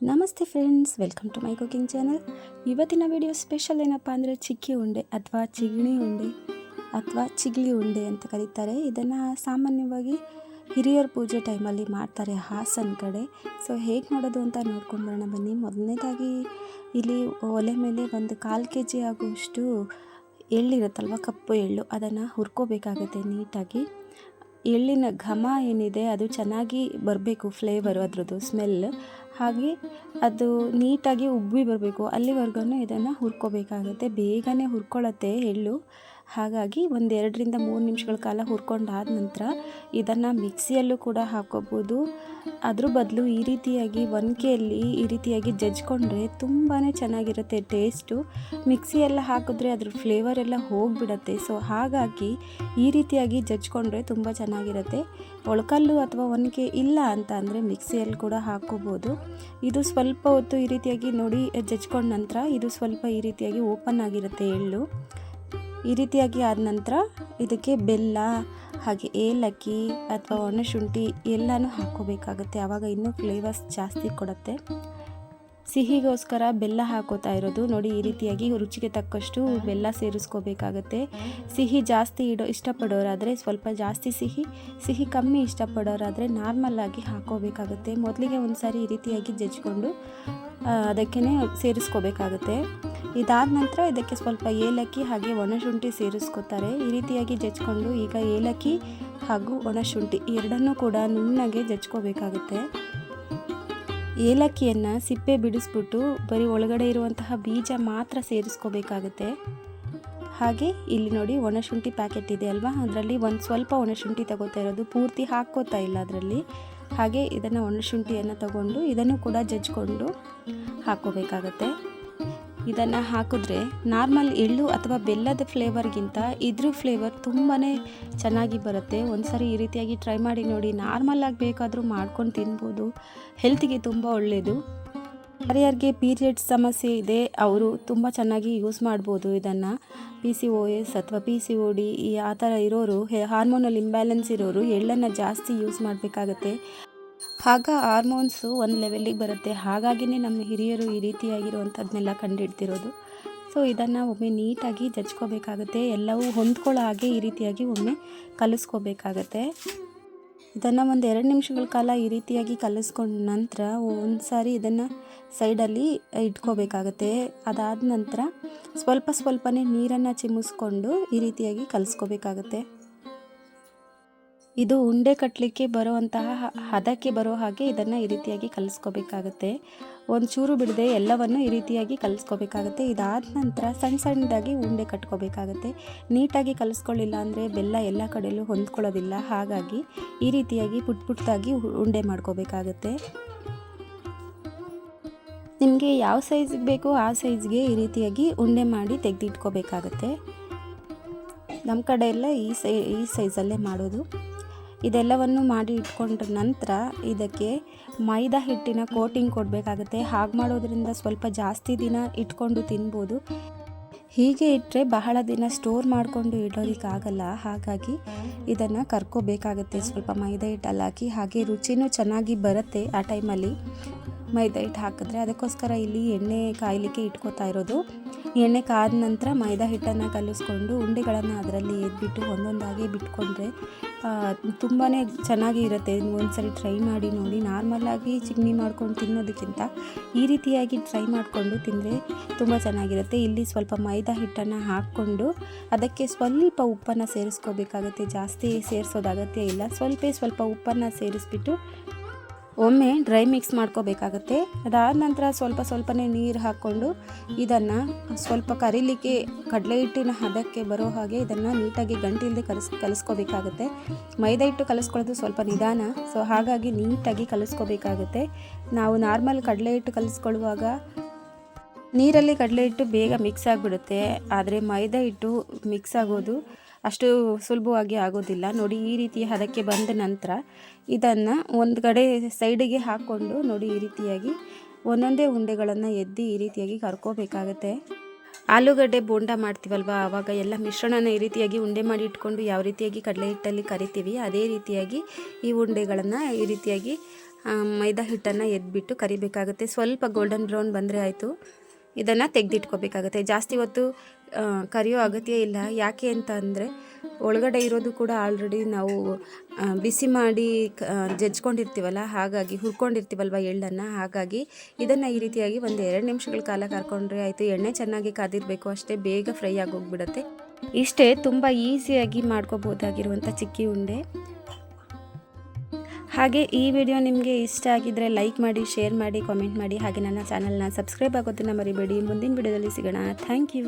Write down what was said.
ನಮಸ್ತೆ friends, welcome to my cooking channel. ಇವತ್ತಿನ video special ಏನಪ್ಪ ಅಂದರೆ ಚಿಕ್ಕಿ ಉಂಡೆ ಅಥವಾ ಚಿಗಣಿ ಉಂಡೆ ಅಥವಾ ಚಿಗ್ಲಿ ಉಂಡೆ ಅಂತ ಕರೀತಾರೆ. ಇದನ್ನು ಸಾಮಾನ್ಯವಾಗಿ ಹಿರಿಯರ ಪೂಜೆ ಟೈಮಲ್ಲಿ ಮಾಡ್ತಾರೆ ಹಾಸನ ಕಡೆ. ಸೊ ಹೇಗೆ ಮಾಡೋದು ಅಂತ ನೋಡ್ಕೊಂಡು ಬರೋಣ ಬನ್ನಿ. ಮೊದಲನೇದಾಗಿ ಇಲ್ಲಿ ಒಲೆ ಮೇಲೆ ಒಂದು ಕಾಲು ಕೆ ಜಿ ಆಗುವಷ್ಟು ಎಳ್ಳಿರುತ್ತಲ್ವ ಕಪ್ಪು ಎಳ್ಳು, ಅದನ್ನು ಹುರ್ಕೋಬೇಕಾಗತ್ತೆ ನೀಟಾಗಿ. ಎಳ್ಳಿನ ಘಮ ಏನಿದೆ ಅದು ಚೆನ್ನಾಗಿ ಬರಬೇಕು ಫ್ಲೇವರು ಅದರದ್ದು ಸ್ಮೆಲ್ ಹಾಗೆ ಅದು ನೀಟಾಗಿ ಉಬ್ಬಿ ಬರಬೇಕು. ಅಲ್ಲಿವರೆಗೂ ಇದನ್ನು ಹುರ್ಕೋಬೇಕಾಗುತ್ತೆ. ಬೇಗನೆ ಹುರ್ಕೊಳ್ಳುತ್ತೆ ಎಳ್ಳು. ಹಾಗಾಗಿ ಒಂದು ಎರಡರಿಂದ ಮೂರು ನಿಮಿಷಗಳ ಕಾಲ ಹುರ್ಕೊಂಡಾದ ನಂತರ ಇದನ್ನು ಮಿಕ್ಸಿಯಲ್ಲೂ ಕೂಡ ಹಾಕೋಬೋದು ಅದ್ರ ಬದಲು ಈ ರೀತಿಯಾಗಿ ಒನಕೆಯಲ್ಲಿ ಈ ರೀತಿಯಾಗಿ ಜಜ್ಕೊಂಡ್ರೆ ತುಂಬಾ ಚೆನ್ನಾಗಿರುತ್ತೆ ಟೇಸ್ಟು. ಮಿಕ್ಸಿಯೆಲ್ಲ ಹಾಕಿದ್ರೆ ಅದ್ರ ಫ್ಲೇವರ್ ಎಲ್ಲ ಹೋಗಿಬಿಡತ್ತೆ. ಸೊ, ಹಾಗಾಗಿ ಈ ರೀತಿಯಾಗಿ ಜಜ್ಕೊಂಡ್ರೆ ತುಂಬ ಚೆನ್ನಾಗಿರುತ್ತೆ. ಒಳಕಲ್ಲು ಅಥವಾ ಒನಕೆ ಇಲ್ಲ ಅಂತ ಅಂದರೆ ಮಿಕ್ಸಿಯಲ್ಲಿ ಕೂಡ ಹಾಕೋಬೋದು ಇದು ಸ್ವಲ್ಪ ಹೊತ್ತು ಈ ರೀತಿಯಾಗಿ ನೋಡಿ ಜಜ್ಕೊಂಡ ನಂತರ ಇದು ಸ್ವಲ್ಪ ಈ ರೀತಿಯಾಗಿ ಓಪನ್ ಆಗಿರುತ್ತೆ ಎಳ್ಳು. ಈ ರೀತಿಯಾಗಿ ಆದ ನಂತರ ಇದಕ್ಕೆ ಬೆಲ್ಲ, ಹಾಗೆ ಏಲಕ್ಕಿ ಅಥವಾ ಒಣಶುಂಠಿ ಎಲ್ಲನೂ ಹಾಕ್ಕೋಬೇಕಾಗುತ್ತೆ. ಆವಾಗ ಇನ್ನೂ ಫ್ಲೇವರ್ಸ್ ಜಾಸ್ತಿ ಕೊಡುತ್ತೆ. ಸಿಹಿಗೋಸ್ಕರ ಬೆಲ್ಲ ಹಾಕೋತಾ ಇರೋದು. ನೋಡಿ, ಈ ರೀತಿಯಾಗಿ ರುಚಿಗೆ ತಕ್ಕಷ್ಟು ಬೆಲ್ಲ ಸೇರಿಸ್ಕೋಬೇಕಾಗತ್ತೆ. ಸಿಹಿ ಜಾಸ್ತಿ ಇಡೋ ಇಷ್ಟಪಡೋರಾದರೆ ಸ್ವಲ್ಪ ಜಾಸ್ತಿ ಸಿಹಿ ಸಿಹಿ ಕಮ್ಮಿ ಇಷ್ಟಪಡೋರಾದರೆ ನಾರ್ಮಲ್ ಆಗಿ ಹಾಕೋಬೇಕಾಗುತ್ತೆ ಮೊದಲಿಗೆ ಒಂದು ಸಾರಿ ಈ ರೀತಿಯಾಗಿ ಜಜ್ಕೊಂಡು ಅದಕ್ಕೇ ಸೇರಿಸ್ಕೋಬೇಕಾಗುತ್ತೆ. ಇದಾದ ನಂತರ ಇದಕ್ಕೆ ಸ್ವಲ್ಪ ಏಲಕ್ಕಿ ಹಾಗೆ ಒಣಶುಂಠಿ ಸೇರಿಸ್ಕೋತಾರೆ. ಈ ರೀತಿಯಾಗಿ ಜಜ್ಕೊಂಡು ಈಗ ಏಲಕ್ಕಿ ಹಾಗೂ ಒಣಶುಂಠಿ ಎರಡನ್ನೂ ಕೂಡ ನುಣ್ಣಗೆ ಜಜ್ಕೋಬೇಕಾಗುತ್ತೆ. ಏಲಕ್ಕಿಯನ್ನು ಸಿಪ್ಪೆ ಬಿಡಿಸ್ಬಿಟ್ಟು ಬರೀ ಒಳಗಡೆ ಇರುವಂತಹ ಬೀಜ ಮಾತ್ರ ಸೇರಿಸ್ಕೋಬೇಕಾಗುತ್ತೆ. ಹಾಗೆ ಇಲ್ಲಿ ನೋಡಿ ಒಣಶುಂಠಿ ಪ್ಯಾಕೆಟ್ ಇದೆ ಅಲ್ವಾ? ಅದರಲ್ಲಿ ಒಂದು ಸ್ವಲ್ಪ ಒಣಶುಂಠಿ ತಗೋತಾ ಇರೋದು. ಪೂರ್ತಿ ಹಾಕ್ಕೋತಾ ಇಲ್ಲ ಅದರಲ್ಲಿ. ಹಾಗೆ ಇದನ್ನು ಒಣಶುಂಠಿಯನ್ನು ತಗೊಂಡು ಇದನ್ನು ಕೂಡ ಜಜ್ಜಿಕೊಂಡು ಹಾಕೋಬೇಕಾಗತ್ತೆ ಇದನ್ನು ಹಾಕಿದ್ರೆ ನಾರ್ಮಲ್ ಎಳ್ಳು ಅಥವಾ ಬೆಲ್ಲದ ಫ್ಲೇವರ್ಗಿಂತ ಇದ್ರ ಫ್ಲೇವರ್ ತುಂಬಾ ಚೆನ್ನಾಗಿ ಬರುತ್ತೆ. ಒಂದು ಸರಿ ಈ ರೀತಿಯಾಗಿ ಟ್ರೈ ಮಾಡಿ ನೋಡಿ ನಾರ್ಮಲಾಗಿ ಬೇಕಾದರೂ ಮಾಡ್ಕೊಂಡು ತಿನ್ಬೋದು. ಹೆಲ್ತಿಗೆ ತುಂಬ ಒಳ್ಳೆಯದು ಯಾರ್ಯಾರಿಗೆ ಪೀರಿಯಡ್ಸ್ ಸಮಸ್ಯೆ ಇದೆ, ಅವರು ತುಂಬ ಚೆನ್ನಾಗಿ ಯೂಸ್ ಮಾಡ್ಬೋದು ಇದನ್ನು. ಪಿ ಸಿ ಓ ಎಸ್ ಅಥವಾ ಪಿ ಸಿ ಒ ಡಿ ಈ ಆ ಥರ ಇರೋರು ಹಾರ್ಮೋನಲ್ ಇಂಬ್ಯಾಲೆನ್ಸ್ ಇರೋರು ಎಳ್ಳನ್ನು ಜಾಸ್ತಿ ಯೂಸ್ ಮಾಡಬೇಕಾಗತ್ತೆ. ಆಗ ಹಾರ್ಮೋನ್ಸು ಒಂದು ಲೆವೆಲಿಗೆ ಬರುತ್ತೆ. ಹಾಗಾಗಿನೇ ನಮ್ಮ ಹಿರಿಯರು ಈ ರೀತಿಯಾಗಿರುವಂಥದ್ದನ್ನೆಲ್ಲ ಕಂಡುಹಿಡ್ತಿರೋದು ಸೊ ಇದನ್ನು ಒಮ್ಮೆ ನೀಟಾಗಿ ಜಜ್ಕೋಬೇಕಾಗುತ್ತೆ. ಎಲ್ಲವೂ ಹೊಂದ್ಕೊಳ್ಳೋ ಹಾಗೆ ಈ ರೀತಿಯಾಗಿ ಒಮ್ಮೆ ಕಲಿಸ್ಕೋಬೇಕಾಗತ್ತೆ. ಇದನ್ನು ಒಂದು ಎರಡು ನಿಮಿಷಗಳ ಕಾಲ ಈ ರೀತಿಯಾಗಿ ಕಲಿಸ್ಕೊಂಡ ನಂತರ ಒಂದು ಸಾರಿ ಇದನ್ನು ಸೈಡಲ್ಲಿ ಇಟ್ಕೋಬೇಕಾಗತ್ತೆ. ಅದಾದ ನಂತರ ಸ್ವಲ್ಪ ಸ್ವಲ್ಪನೇ ನೀರನ್ನು ಚಿಮ್ಮಿಸ್ಕೊಂಡು ಈ ರೀತಿಯಾಗಿ ಕಲಿಸ್ಕೋಬೇಕಾಗತ್ತೆ. ಇದು ಉಂಡೆ ಕಟ್ಟಲಿಕ್ಕೆ ಬರುವಂತಹ ಹದಕ್ಕೆ ಬರೋ ಹಾಗೆ ಇದನ್ನು ಈ ರೀತಿಯಾಗಿ ಕಲಿಸ್ಕೋಬೇಕಾಗುತ್ತೆ. ಒಂದು ಚೂರು ಬಿಡದೆ ಎಲ್ಲವನ್ನು ಈ ರೀತಿಯಾಗಿ ಕಲಿಸ್ಕೋಬೇಕಾಗುತ್ತೆ. ಇದಾದ ನಂತರ ಸಣ್ಣ ಸಣ್ಣದಾಗಿ ಉಂಡೆ ಕಟ್ಕೋಬೇಕಾಗುತ್ತೆ. ನೀಟಾಗಿ ಕಲಿಸ್ಕೊಳ್ಳಿಲ್ಲ ಅಂದರೆ ಬೆಲ್ಲ ಎಲ್ಲ ಕಡೆಯಲ್ಲೂ ಹೊಂದ್ಕೊಳ್ಳೋದಿಲ್ಲ. ಹಾಗಾಗಿ ಈ ರೀತಿಯಾಗಿ ಪುಟ್ ಪುಟ್ಟದಾಗಿ ಉಂಡೆ ಮಾಡ್ಕೋಬೇಕಾಗುತ್ತೆ. ನಿಮಗೆ ಯಾವ ಸೈಜ್ಗೆ ಬೇಕೋ ಆ ಸೈಜ್ಗೆ ಈ ರೀತಿಯಾಗಿ ಉಂಡೆ ಮಾಡಿ ತೆಗೆದಿಟ್ಕೋಬೇಕಾಗತ್ತೆ. ನಮ್ಮ ಕಡೆ ಎಲ್ಲ ಈ ಸೈ, ಈ ಸೈಜಲ್ಲೇ ಮಾಡೋದು. ಇದೆಲ್ಲವನ್ನು ಮಾಡಿ ಇಟ್ಕೊಂಡ ನಂತರ ಇದಕ್ಕೆ ಮೈದಾ ಹಿಟ್ಟಿನ ಕೋಟಿಂಗ್ ಕೊಡಬೇಕಾಗುತ್ತೆ. ಹಾಗೆ ಮಾಡೋದ್ರಿಂದ ಸ್ವಲ್ಪ ಜಾಸ್ತಿ ದಿನ ಇಟ್ಕೊಂಡು ತಿನ್ಬೋದು. ಹೀಗೆ ಇಟ್ಟರೆ ಬಹಳ ದಿನ ಸ್ಟೋರ್ ಮಾಡಿಕೊಂಡು ಇಡೋದಕ್ಕಾಗಲ್ಲ. ಹಾಗಾಗಿ ಇದನ್ನು ಕರ್ಕೋಬೇಕಾಗುತ್ತೆ. ಸ್ವಲ್ಪ ಮೈದಾ ಹಿಟ್ಟಲ್ಲಿ ಹಾಕಿ ಹಾಗೆ ರುಚಿನೂ ಚೆನ್ನಾಗಿ ಬರುತ್ತೆ ಆ ಟೈಮಲ್ಲಿ ಮೈದಾ ಹಿಟ್ಟು ಹಾಕಿದ್ರೆ. ಅದಕ್ಕೋಸ್ಕರ ಇಲ್ಲಿ ಎಣ್ಣೆ ಕಾಯಲಿಕ್ಕೆ ಇಟ್ಕೋತಾ ಇರೋದು. ಎಣ್ಣೆ ಕಾದ ನಂತರ ಮೈದಾ ಹಿಟ್ಟನ್ನು ಕಲಿಸ್ಕೊಂಡು ಉಂಡೆಗಳನ್ನು ಅದರಲ್ಲಿ ಎದ್ಬಿಟ್ಟು ಒಂದೊಂದಾಗಿ ಬಿಟ್ಕೊಂಡ್ರೆ ತುಂಬಾ ಚೆನ್ನಾಗಿ ಇರುತ್ತೆ. ಒಂದ್ಸರಿ ಟ್ರೈ ಮಾಡಿ ನೋಡಿ. ನಾರ್ಮಲ್ಲಾಗಿ ಚಿಗ್ನಿ ಮಾಡ್ಕೊಂಡು ತಿನ್ನೋದಕ್ಕಿಂತ ಈ ರೀತಿಯಾಗಿ ಟ್ರೈ ಮಾಡಿಕೊಂಡು ತಿಂದರೆ ತುಂಬ ಚೆನ್ನಾಗಿರುತ್ತೆ. ಇಲ್ಲಿ ಸ್ವಲ್ಪ ಮೈದಾ ಹಿಟ್ಟನ್ನು ಹಾಕ್ಕೊಂಡು ಅದಕ್ಕೆ ಸ್ವಲ್ಪ ಉಪ್ಪನ್ನು ಸೇರಿಸ್ಕೋಬೇಕಾಗುತ್ತೆ. ಜಾಸ್ತಿ ಸೇರಿಸೋದು ಅಗತ್ಯ ಇಲ್ಲ. ಸ್ವಲ್ಪ ಸ್ವಲ್ಪ ಉಪ್ಪನ್ನು ಸೇರಿಸ್ಬಿಟ್ಟು ಒಮ್ಮೆ ಡ್ರೈ ಮಿಕ್ಸ್ ಮಾಡ್ಕೋಬೇಕಾಗತ್ತೆ. ಅದಾದ ನಂತರ ಸ್ವಲ್ಪ ಸ್ವಲ್ಪನೇ ನೀರು ಹಾಕ್ಕೊಂಡು ಇದನ್ನು ಸ್ವಲ್ಪ ಕರಿಲಿಕ್ಕೆ ಕಡಲೆ ಹಿಟ್ಟಿನ ಹದಕ್ಕೆ ಬರೋ ಹಾಗೆ ಇದನ್ನು ನೀಟಾಗಿ ಗಂಟಿಲ್ಲದೆ ಕಲಸ್, ಕಲಸ್ಕೋಬೇಕಾಗತ್ತೆ. ಮೈದಾ ಹಿಟ್ಟು ಕಲಸ್ಕೊಳ್ಳೋದು ಸ್ವಲ್ಪ ನಿಧಾನ. ಸೊ, ಹಾಗಾಗಿ ನೀಟಾಗಿ ಕಲಸ್ಕೋಬೇಕಾಗತ್ತೆ. ನಾವು ನಾರ್ಮಲ್ ಕಡಲೆ ಹಿಟ್ಟು ಕಲಿಸ್ಕೊಳ್ಳುವಾಗ ನೀರಲ್ಲಿ ಕಡಲೆ ಹಿಟ್ಟು ಬೇಗ ಮಿಕ್ಸ್ ಆಗಿಬಿಡುತ್ತೆ. ಆದರೆ ಮೈದಾ ಹಿಟ್ಟು ಮಿಕ್ಸ್ ಆಗೋದು ಅಷ್ಟು ಸುಲಭವಾಗಿ ಆಗೋದಿಲ್ಲ. ನೋಡಿ, ಈ ರೀತಿ ಹದಕ್ಕೆ ಬಂದ ನಂತರ ಇದನ್ನು ಒಂದು ಕಡೆ ಸೈಡಿಗೆ ಹಾಕ್ಕೊಂಡು ನೋಡಿ, ಈ ರೀತಿಯಾಗಿ ಒಂದೊಂದೇ ಉಂಡೆಗಳನ್ನು ಎದ್ದು ಈ ರೀತಿಯಾಗಿ ಕರ್ಕೋಬೇಕಾಗತ್ತೆ. ಆಲೂಗಡ್ಡೆ ಬೋಂಡ ಮಾಡ್ತೀವಲ್ವ? ಆವಾಗ ಎಲ್ಲ ಮಿಶ್ರಣನ ಈ ರೀತಿಯಾಗಿ ಉಂಡೆ ಮಾಡಿ ಇಟ್ಕೊಂಡು ಯಾವ ರೀತಿಯಾಗಿ ಕಡಲೆ ಹಿಟ್ಟಲ್ಲಿ ಕರಿತೀವಿ, ಅದೇ ರೀತಿಯಾಗಿ ಈ ಉಂಡೆಗಳನ್ನು ಈ ರೀತಿಯಾಗಿ ಮೈದಾ ಹಿಟ್ಟನ್ನು ಎದ್ಬಿಟ್ಟು ಕರಿಬೇಕಾಗುತ್ತೆ. ಸ್ವಲ್ಪ ಗೋಲ್ಡನ್ ಬ್ರೌನ್ ಬಂದರೆ ಆಯಿತು. ಇದನ್ನು ತೆಗೆದಿಟ್ಕೋಬೇಕಾಗುತ್ತೆ. ಜಾಸ್ತಿ ಹೊತ್ತು ಕರಿಯೋ ಅಗತ್ಯ ಇಲ್ಲ. ಯಾಕೆ ಅಂತ ಅಂದರೆ ಒಳಗಡೆ ಇರೋದು ಕೂಡ ಆಲ್ರೆಡಿ ನಾವು ಬಿಸಿ ಮಾಡಿ ಜಜ್ಕೊಂಡಿರ್ತೀವಲ್ಲ, ಹಾಗಾಗಿ, ಹುರ್ಕೊಂಡಿರ್ತೀವಲ್ವ ಎಳ್ಳನ್ನು, ಹಾಗಾಗಿ ಇದನ್ನು ಈ ರೀತಿಯಾಗಿ ಒಂದು ಎರಡು ನಿಮಿಷಗಳ ಕಾಲ ಕರ್ಕೊಂಡ್ರೆ ಆಯಿತು, ಎಣ್ಣೆ ಚೆನ್ನಾಗಿ ಕಾದಿರಬೇಕು, ಅಷ್ಟೇ ಬೇಗ ಫ್ರೈ ಆಗೋಗ್ಬಿಡುತ್ತೆ. ಇಷ್ಟೇ ತುಂಬ ಈಸಿಯಾಗಿ ಮಾಡ್ಕೋಬೋದಾಗಿರುವಂಥ ಚಿಕ್ಕಿ ಉಂಡೆ. ಹಾಗೆ ಈ ವಿಡಿಯೋ ನಿಮಗೆ ಇಷ್ಟ ಆಗಿದ್ದರೆ ಲೈಕ್ ಮಾಡಿ, ಶೇರ್ ಮಾಡಿ ಕಾಮೆಂಟ್ ಮಾಡಿ, ಹಾಗೆ ನನ್ನ ಚಾನಲ್ನ ಸಬ್ಸ್ಕ್ರೈಬ್ ಆಗೋದನ್ನು ಮರಿಬೇಡಿ. ಮುಂದಿನ ವಿಡಿಯೋದಲ್ಲಿ ಸಿಗೋಣ. Thank you.